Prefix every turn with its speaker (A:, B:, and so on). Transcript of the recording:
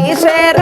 A: কিসের